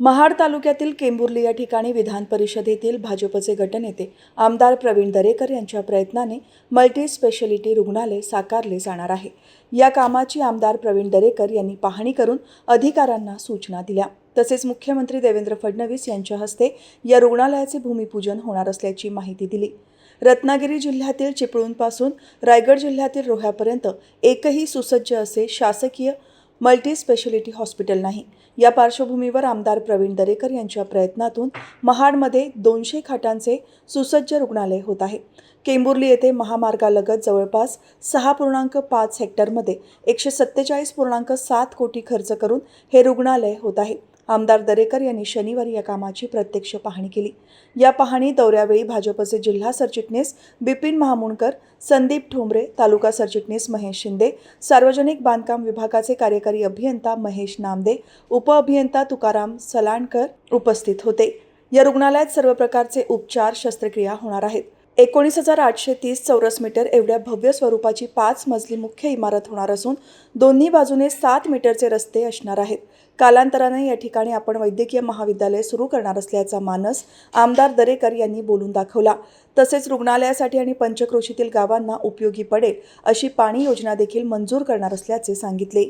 महाड तालुक्यातील केंबुर्ली या ठिकाणी विधान परिषदेतील भाजपचे गटनेते आमदार प्रवीण दरेकर यांच्या प्रयत्नाने मल्टी स्पेशालिटी रुग्णालय साकारले जाणार आहे. या कामाची आमदार प्रवीण दरेकर यांनी पाहणी करून अधिकाऱ्यांना सूचना दिल्या. तसेच मुख्यमंत्री देवेंद्र फडणवीस यांच्या हस्ते या रुग्णालयाचे भूमिपूजन होणार असल्याची माहिती दिली. रत्नागिरी जिल्ह्यातील चिपळूणपासून रायगड जिल्ह्यातील रोह्यापर्यंत एकही सुसज्ज असे शासकीय मल्टी स्पेशालिटी हॉस्पिटल नाही. या पार्श्वभूमीवर आमदार प्रवीण दरेकर यांच्या प्रयत्नातून महाडमध्ये दोनशे खाटांचे सुसज्ज रुग्णालय होत आहे. केंबुर्ली येथे महामार्गालगत जवळपास सहा पूर्णांक पाच हेक्टरमध्ये एकशे सत्तेचाळीस पूर्णांक सात कोटी खर्च करून हे रुग्णालय होत आहे. आमदार दरेकर यांनी शनिवारी या कामाची प्रत्यक्ष पाहणी केली. या पाहणी दौऱ्यावेळी भाजपचे जिल्हा सरचिटणीस बिपिन महामुणकर संदीप ठोंबरे तालुका सरचिटणीस महेश शिंदे सार्वजनिक बांधकाम विभागाचे कार्यकारी अभियंता महेश नामदे उपअभियंता तुकाराम सलाणकर उपस्थित होते. या रुग्णालयात सर्व प्रकारचे उपचार शस्त्रक्रिया होणार आहेत. एकोणीस हजार आठशे तीस चौरस मीटर एवढ्या भव्य स्वरूपाची पाच मजली मुख्य इमारत होणार असून दोन्ही बाजूने सात मीटरचे रस्ते असणार आहेत. कालांतराने या ठिकाणी आपण वैद्यकीय महाविद्यालय सुरू करणार असल्याचा मानस आमदार दरेकर यांनी बोलून दाखवला. तसेच रुग्णालयासाठी आणि पंचक्रोशीतील गावांना उपयोगी पडेल अशी पाणी योजना देखील मंजूर करणार असल्याचे सांगितले.